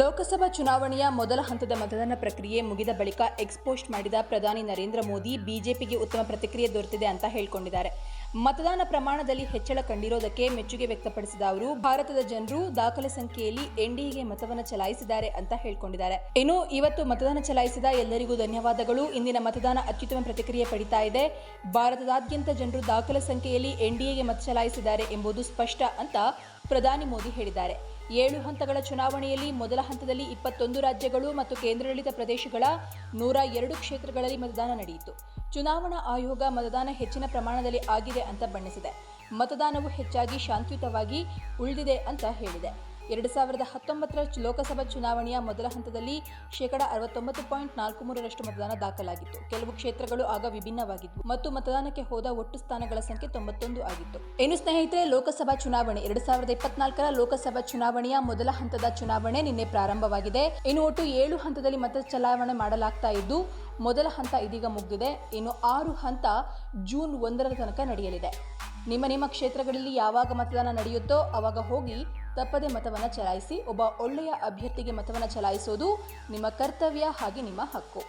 ಲೋಕಸಭಾ ಚುನಾವಣೆಯ ಮೊದಲ ಹಂತದ ಮತದಾನ ಪ್ರಕ್ರಿಯೆ ಮುಗಿದ ಬಳಿಕ ಎಕ್ಸ್ಪೋಸ್ಟ್ ಮಾಡಿದ ಪ್ರಧಾನಿ ನರೇಂದ್ರ ಮೋದಿ ಬಿಜೆಪಿಗೆ ಉತ್ತಮ ಪ್ರತಿಕ್ರಿಯೆ ದೊರೆತಿದೆ ಅಂತ ಹೇಳಿಕೊಂಡಿದ್ದಾರೆ. ಮತದಾನ ಪ್ರಮಾಣದಲ್ಲಿ ಹೆಚ್ಚಳ ಕಂಡಿರೋದಕ್ಕೆ ಮೆಚ್ಚುಗೆ ವ್ಯಕ್ತಪಡಿಸಿದ ಅವರು, ಭಾರತದ ಜನರು ದಾಖಲೆ ಸಂಖ್ಯೆಯಲ್ಲಿ ಎನ್ಡಿಎಗೆ ಮತವನ್ನು ಚಲಾಯಿಸಿದ್ದಾರೆ ಅಂತ ಹೇಳಿಕೊಂಡಿದ್ದಾರೆ. ಇನ್ನು ಇವತ್ತು ಮತದಾನ ಚಲಾಯಿಸಿದ ಎಲ್ಲರಿಗೂ ಧನ್ಯವಾದಗಳು. ಇಂದಿನ ಮತದಾನ ಅತ್ಯುತ್ತಮ ಪ್ರತಿಕ್ರಿಯೆ ಪಡಿತಾ ಇದೆ. ಭಾರತದಾದ್ಯಂತ ಜನರು ದಾಖಲೆ ಸಂಖ್ಯೆಯಲ್ಲಿ ಎನ್ಡಿಎಗೆ ಮತ ಚಲಾಯಿಸಿದ್ದಾರೆ ಎಂಬುದು ಸ್ಪಷ್ಟ ಅಂತ ಪ್ರಧಾನಿ ಮೋದಿ ಹೇಳಿದ್ದಾರೆ. ಏಳು ಹಂತಗಳ ಚುನಾವಣೆಯಲ್ಲಿ ಮೊದಲ ಹಂತದಲ್ಲಿ ಇಪ್ಪತ್ತೊಂದು ರಾಜ್ಯಗಳು ಮತ್ತು ಕೇಂದ್ರಾಡಳಿತ ಪ್ರದೇಶಗಳ ನೂರ ಎರಡು ಕ್ಷೇತ್ರಗಳಲ್ಲಿ ಮತದಾನ ನಡೆಯಿತು. ಚುನಾವಣಾ ಆಯೋಗ ಮತದಾನ ಹೆಚ್ಚಿನ ಪ್ರಮಾಣದಲ್ಲಿ ಆಗಿದೆ ಅಂತ ಬಣ್ಣಿಸಿದೆ. ಮತದಾನವು ಹೆಚ್ಚಾಗಿ ಶಾಂತಿಯುತವಾಗಿ ಉಳಿದಿದೆ ಅಂತ ಹೇಳಿದೆ. ಎರಡು ಸಾವಿರದ ಹತ್ತೊಂಬತ್ತರ ಲೋಕಸಭಾ ಚುನಾವಣೆಯ ಮೊದಲ ಹಂತದಲ್ಲಿ ಶೇಕಡ ಅರವತ್ತೊಂಬತ್ತು ಪಾಯಿಂಟ್ ನಾಲ್ಕು ಮೂರರಷ್ಟು ಮತದಾನ ದಾಖಲಾಗಿತ್ತು. ಕೆಲವು ಕ್ಷೇತ್ರಗಳು ಆಗ ವಿಭಿನ್ನವಾಗಿದ್ದವು ಮತ್ತು ಮತದಾನಕ್ಕೆ ಹೋದ ಒಟ್ಟು ಸ್ಥಾನಗಳ ಸಂಖ್ಯೆ ತೊಂಬತ್ತೊಂದು ಆಗಿತ್ತು. ಇನ್ನು ಸ್ನೇಹಿತರೆ, ಲೋಕಸಭಾ ಚುನಾವಣೆ ಎರಡು ಸಾವಿರದ ಇಪ್ಪತ್ನಾಲ್ಕರ ಲೋಕಸಭಾ ಚುನಾವಣೆಯ ಮೊದಲ ಹಂತದ ಚುನಾವಣೆ ನಿನ್ನೆ ಪ್ರಾರಂಭವಾಗಿದೆ. ಇನ್ನು ಒಟ್ಟು ಏಳು ಹಂತದಲ್ಲಿ ಮತ ಚಲಾವಣೆ ಮಾಡಲಾಗ್ತಾ ಇದ್ದು, ಮೊದಲ ಹಂತ ಇದೀಗ ಮುಗಿದಿದೆ. ಇನ್ನು ಆರು ಹಂತ ಜೂನ್ ಒಂದರ ತನಕ ನಡೆಯಲಿದೆ. ನಿಮ್ಮ ನಿಮ್ಮ ಕ್ಷೇತ್ರಗಳಲ್ಲಿ ಯಾವಾಗ ಮತದಾನ ನಡೆಯುತ್ತೋ ಅವಾಗ ಹೋಗಿ ತಪ್ಪದೆ ಮತವನ್ನು ಚಲಾಯಿಸಿ ಒಬ್ಬ ಒಳ್ಳೆಯ ಅಭ್ಯರ್ಥಿಗೆ ಮತವನ್ನು ಚಲಾಯಿಸೋದು ನಿಮ್ಮ ಕರ್ತವ್ಯ ಹಾಗೆ ನಿಮ್ಮ ಹಕ್ಕು.